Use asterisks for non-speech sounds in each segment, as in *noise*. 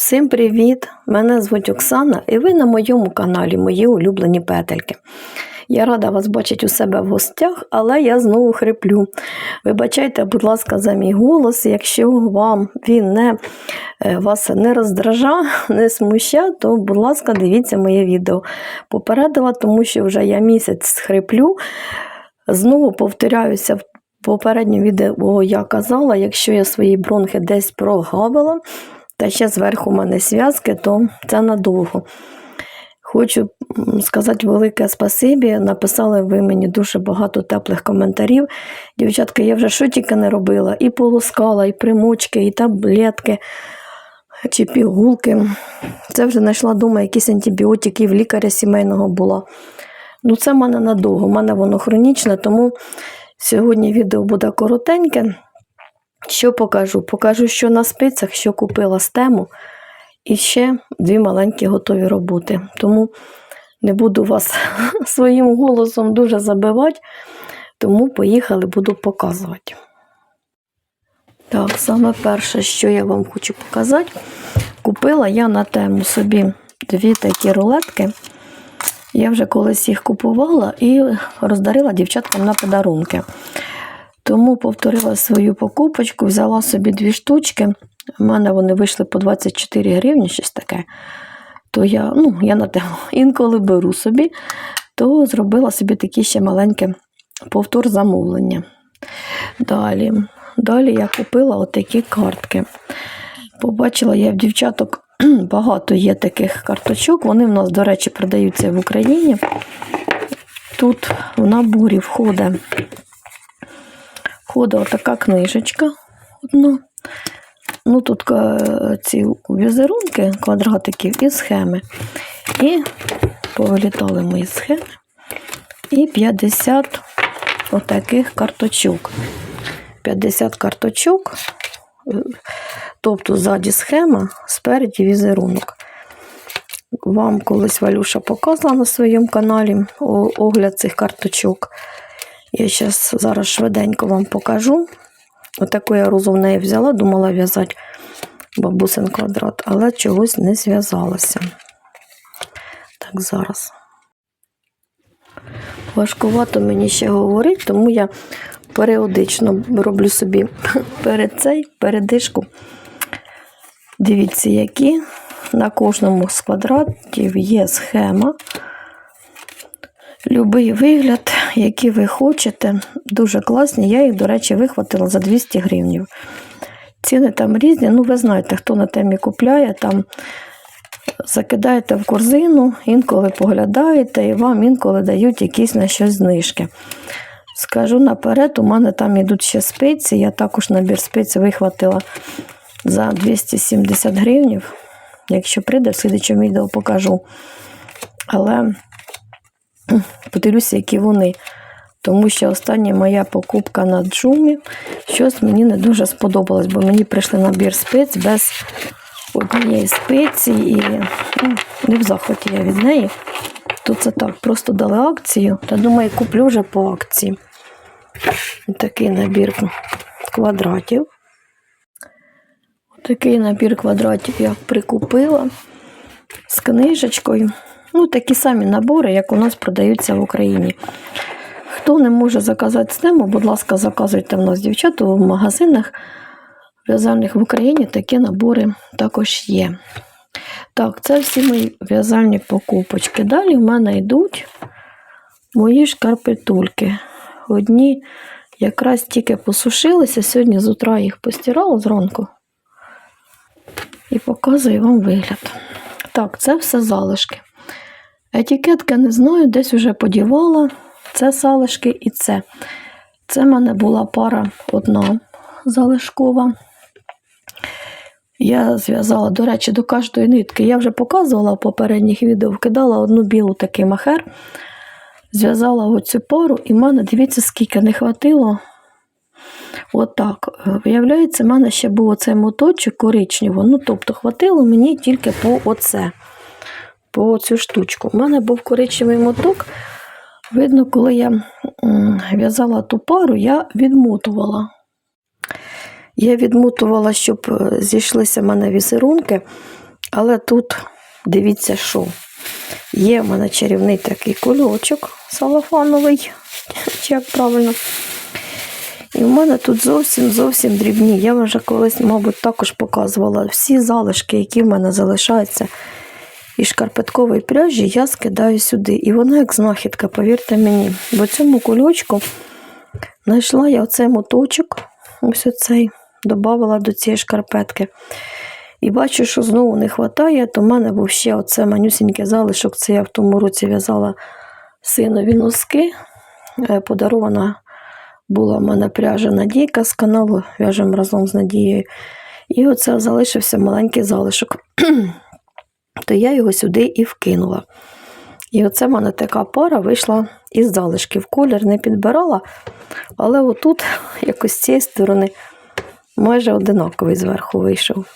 Всім привіт! Мене звуть Оксана і ви на моєму каналі Мої улюблені петельки. Я рада вас бачити у себе в гостях, але я знову хриплю. Вибачайте, будь ласка, за мій голос. Якщо вам він не, е, вас не роздража, *laughs* не смуща, то, будь ласка, дивіться моє відео. Попередила, тому що вже я місяць хриплю. Знову повторяюся в попередньому відео я казала, якщо я свої бронхи десь прогавила, та ще зверху у мене зв'язки, то це надовго. Хочу сказати велике спасибі. Написали ви мені дуже багато теплих коментарів. Дівчатка, я вже що тільки не робила, і полоскала, і примочки, і таблетки, чи пігулки. Це вже знайшла вдома якісь антибіотики в лікаря сімейного була. Ну, це в мене надовго, в мене воно хронічне, тому сьогодні відео буде коротеньке. Що покажу? Покажу, що на спицях, що купила з тему, і ще дві маленькі готові роботи. Тому не буду вас *laughs* своїм голосом дуже забивати, тому поїхали, буду показувати. Так, саме перше, що я вам хочу показати, купила я на тему собі дві такі рулетки. Я вже колись їх купувала і роздарила дівчаткам на подарунки. Тому повторила свою покупочку, взяла собі дві штучки. У мене вони вийшли по 24 гривні, щось таке. То я, ну, я на тему *laughs* інколи беру собі, то зробила собі такі ще маленьке повтор замовлення. Далі, далі я купила отакі картки. Побачила я в дівчаток *clears throat* багато є таких карточок. Вони в нас, до речі, продаються в Україні. Тут в наборі входить входить така книжечка одна. Ну, тут е, ці візерунки, квадратиків і схеми. І повилітали мої схеми. І 50 отаких карточок. 50 карточок, е, тобто ззаді схема, спереді візерунок. Вам колись Валюша показала на своєму каналі огляд цих карточок. Я зараз зараз швиденько вам покажу. Отаку я розу в неї взяла, думала в'язати бабусин квадрат, але чогось не зв'язалася. Так, зараз. Важкувато мені ще говорити, тому я періодично роблю собі *laughs* перед цей передишку. Дивіться, які на кожному з квадратів є схема. Любий вигляд, який ви хочете, дуже класні. Я їх, до речі, вихватила за 200 гривень. Ціни там різні. Ну, ви знаєте, хто на темі купляє, там закидаєте в корзину, інколи поглядаєте, і вам інколи дають якісь на щось знижки. Скажу наперед, у мене там йдуть ще спиці. Я також набір спиць вихватила за 270 гривень. Якщо прийде, в слідчому відео покажу. Але подивлюся, які вони. Тому що остання моя покупка на джумі щось мені не дуже сподобалось, бо мені прийшли набір спиць без однієї спиці і ну, не в захваті я від неї. То це так, просто дали акцію. Та думаю, куплю вже по акції. Такий набір квадратів. Такий набір квадратів я прикупила з книжечкою. Ну, такі самі набори, як у нас продаються в Україні. Хто не може заказати стему, будь ласка, заказуйте в нас дівчата в магазинах в'язальних в Україні такі набори також є. Так, це всі мої в'язальні покупочки. Далі в мене йдуть мої шкарпетульки. Одні якраз тільки посушилися, сьогодні з утра їх постирала зранку і показую вам вигляд. Так, це все залишки. Етикетки не знаю, десь вже подівала. Це залишки і це. Це в мене була пара одна залишкова. Я зв'язала, до речі, до кожної нитки. Я вже показувала в попередніх відео, вкидала одну білу такий махер, зв'язала оцю пару, і в мене, дивіться, скільки не хватило. Отак. Виявляється, в мене ще був оцей моточок коричневий. Ну, тобто, хватило мені тільки по оце, по цю штучку. У мене був коричневий моток. Видно, коли я в'язала ту пару, я відмотувала. Я відмотувала, щоб е, зійшлися в мене візерунки. Але тут дивіться, що є в мене чарівний такий кульочок салофановий, *laughs* чи як правильно. І в мене тут зовсім зовсім дрібні. Я вже колись, мабуть, також показувала всі залишки, які в мене залишаються із шкарпеткової пряжі, я скидаю сюди. І воно як знахідка, повірте мені. Бо цьому кульочку знайшла я оцей моточок, ось оцей, додавала до цієї шкарпетки. І бачу, що знову не вистачає, то в мене був ще оце манюсінький залишок. Це я в тому році в'язала синові носки. Е, Подарована була в мене пряжа Надійка з каналу, в'яжемо разом з Надією. І оце залишився маленький залишок. *clears throat* То я його сюди і вкинула. І оце в мене така пара вийшла із залишків. Колір не підбирала, але отут *laughs* якось з цієї сторони майже одинаковий зверху вийшов.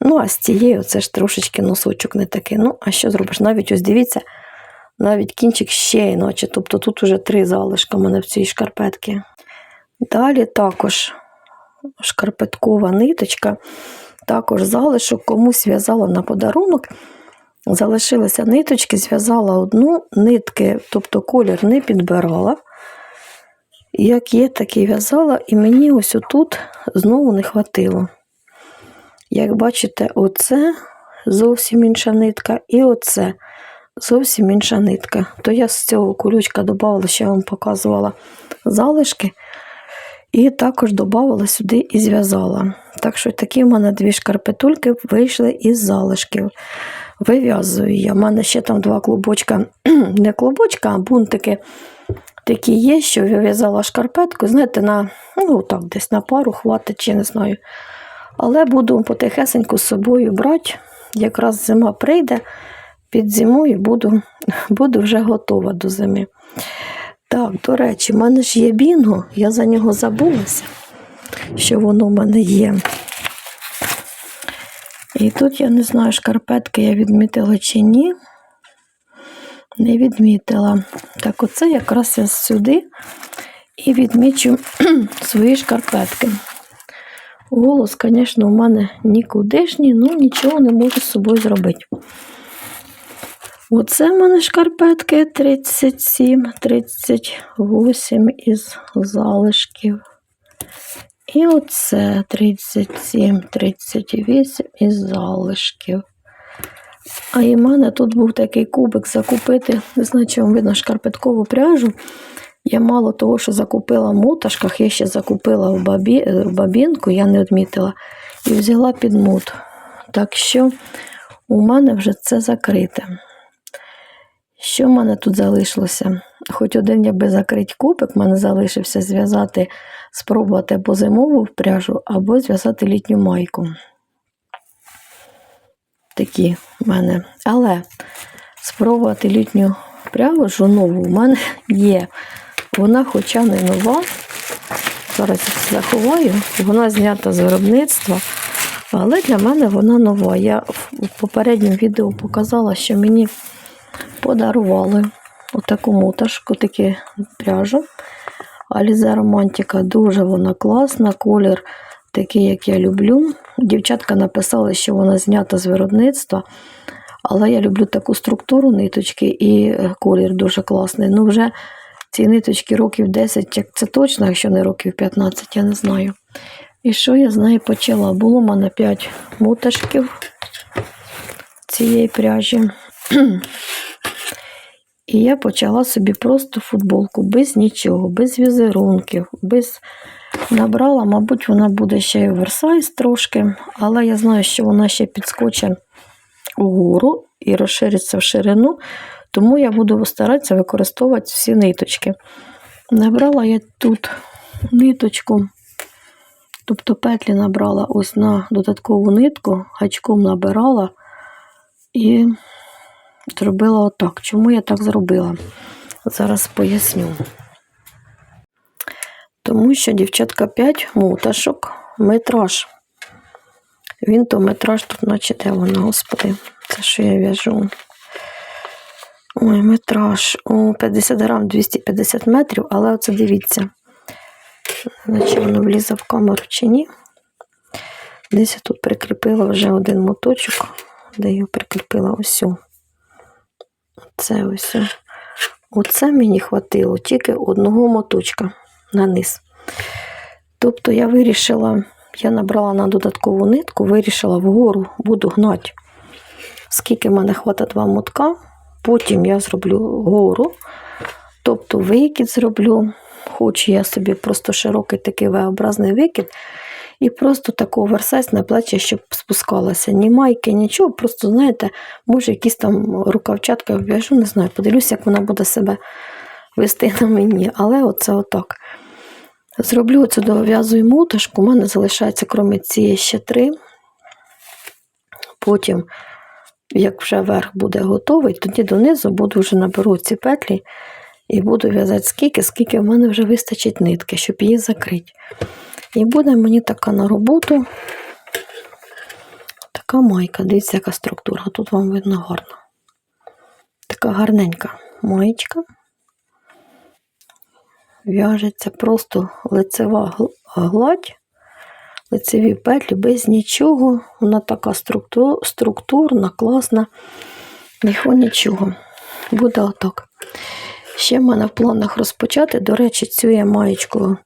Ну, а з цієї оце ж трошечки носочок не такий. Ну, а що зробиш? Навіть ось дивіться, навіть кінчик ще іначе. Тобто тут уже три залишка в мене в цій шкарпетці. Далі також шкарпеткова ниточка, також залишок комусь в'язала на подарунок. Залишилися ниточки, зв'язала одну, нитки, тобто колір не підбирала. Як є, так і в'язала, і мені ось отут знову не хватило. Як бачите, оце зовсім інша нитка, і оце зовсім інша нитка. То я з цього колючка додавала, ще вам показувала залишки, і також додавала сюди і зв'язала. Так що такі в мене дві шкарпетульки вийшли із залишків. Вив'язую я. У мене ще там два клубочка, *clears throat* не клубочка, а бунтики такі є, що я в'язала шкарпетку, знаєте, на, ну так, десь на пару хватить, чи не знаю. Але буду потихесеньку з собою брати. Якраз зима прийде, під зимою буду, *laughs* буду вже готова до зими. Так, до речі, в мене ж є бінго, я за нього забулася, що воно в мене є. І тут я не знаю, шкарпетки я відмітила чи ні. Не відмітила. Так, оце якраз я сюди і відмічу *clears throat* свої шкарпетки. Голос, звісно, у мене нікудишній, ну нічого не можу з собою зробити. Оце в мене шкарпетки 37, 38 із залишків. І оце 37, 38 із залишків. А і в мене тут був такий кубик закупити, не знаю, чи вам видно шкарпеткову пряжу. Я мало того, що закупила в муташках, я ще закупила в, бабі, в бабінку, я не відмітила, і взяла під мут. Так що у мене вже це закрите. Що в мене тут залишилося? Хоч один я би закрити кубик, в мене залишився зв'язати, спробувати або зимову пряжу, або зв'язати літню майку. Такі в мене. Але спробувати літню пряжу нову в мене є. Вона, хоча не нова, зараз я заховаю, вона знята з виробництва, але для мене вона нова. Я в попередньому відео показала, що мені подарували отаку муташку, таку пряжу. Alize Романтика дуже вона класна, колір такий, як я люблю. Дівчатка написали, що вона знята з виробництва, але я люблю таку структуру ниточки і колір дуже класний. Ну, вже ці ниточки років 10, як це точно, якщо не років 15, я не знаю. І що я з нею почала? Було в мене 5 муташків цієї пряжі. *clears throat* І я почала собі просто футболку без нічого, без візерунків, без набрала, мабуть, вона буде ще й оверсайз трошки, але я знаю, що вона ще підскочить угору і розшириться в ширину, тому я буду старатися використовувати всі ниточки. Набрала я тут ниточку, тобто петлі набрала ось на додаткову нитку, гачком набирала і зробила отак. Чому я так зробила? Зараз поясню. Тому що, дівчатка, 5 муташок, метраж. Він то метраж тут, наче де вона, господи, це що я в'яжу. Ой, метраж. О, 50 грам 250 метрів, але оце дивіться. Наче воно влізе в камеру чи ні. Десь я тут прикріпила вже один моточок де я прикріпила ось. Це ось. Оце мені хватило тільки одного моточка на низ. Тобто я вирішила, я набрала на додаткову нитку, вирішила вгору буду гнати. Скільки в мене хватить два мотка, потім я зроблю гору, тобто викид зроблю. Хочу я собі просто широкий такий V-образний викид. І просто таку оверсайз на плечі, щоб спускалася. Ні майки, нічого. Просто, знаєте, може, якісь там рукавчатки в'яжу, не знаю, подивлюся, як вона буде себе вести на мені. Але оце отак. Зроблю цю дов'язую мотишку, у мене залишається, крім цієї ще три. Потім, як вже верх буде готовий, тоді донизу буду вже наберу ці петлі і буду в'язати скільки, скільки в мене вже вистачить нитки, щоб її закрити. І буде мені така на роботу. Така майка. Дивіться, яка структура. Тут вам видно гарно. Така гарненька маєчка. В'яжеться просто лицева гладь, лицеві петлі без нічого. Вона така структу- структурна, класна. Ніхо нічого. Буде отак. Ще в мене в планах розпочати. До речі, цю я маєчку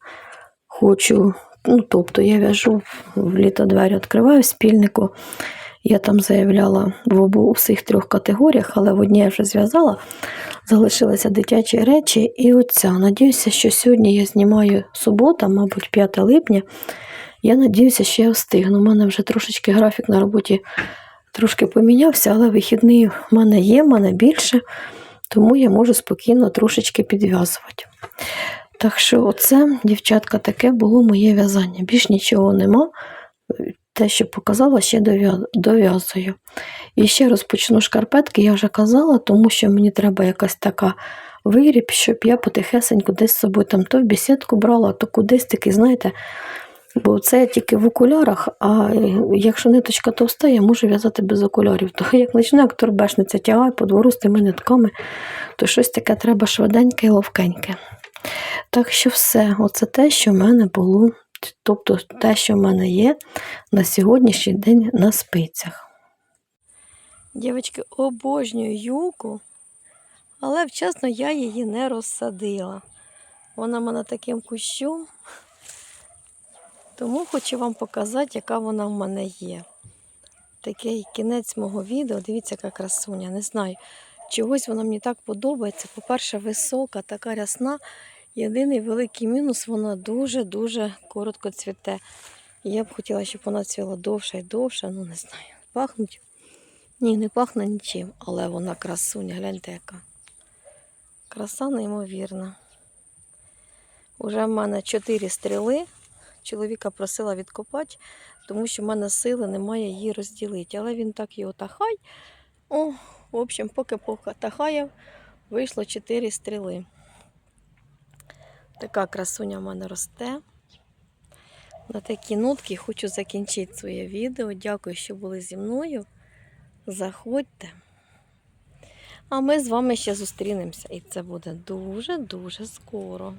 хочу. Ну, тобто я в'яжу в літо двері відкриваю в спільнику. Я там заявляла в обу у всіх трьох категоріях, але в одній я вже зв'язала. Залишилися дитячі речі і оця. Надіюся, що сьогодні я знімаю субота, мабуть, 5 липня. Я надіюся, що я встигну. У мене вже трошечки графік на роботі трошки помінявся, але вихідний в мене є, в мене більше, тому я можу спокійно трошечки підв'язувати. Так що, оце, дівчатка, таке було моє в'язання. Більш нічого нема. Те, що показала, ще дов'язую. І ще розпочну шкарпетки, я вже казала, тому що мені треба якась така виріб, щоб я потихесеньку десь з собою там то в бесідку брала, то кудись такий, знаєте, бо це я тільки в окулярах, а якщо ниточка товста, я можу в'язати без окулярів. То як почну, як торбешниця тягаю по двору з тими нитками, то щось таке треба швиденьке і ловкеньке. Так що все, оце те, що в мене було, тобто те, що в мене є на сьогоднішній день на спицях. Дівчатки, обожнюю юку, але вчасно я її не розсадила. Вона в мене таким кущом. Тому хочу вам показати, яка вона в мене є. Такий кінець мого відео. Дивіться, яка красуня. Не знаю. Чогось вона мені так подобається. По-перше, висока, така рясна. Єдиний великий мінус, вона дуже-дуже коротко цвіте. Я б хотіла, щоб вона цвіла довше і довше, ну не знаю. Пахнуть. Ні, не пахне нічим, але вона красуня, гляньте яка. Краса неймовірна. Уже в мене чотири стріли. Чоловіка просила відкопати, тому що в мене сили немає її розділити. Але він так його тахай. О, в общем, поки тахає, вийшло чотири стріли. Така красуня в мене росте. На такі нотки хочу закінчити своє відео. Дякую, що були зі мною. Заходьте. А ми з вами ще зустрінемося. І це буде дуже-дуже скоро.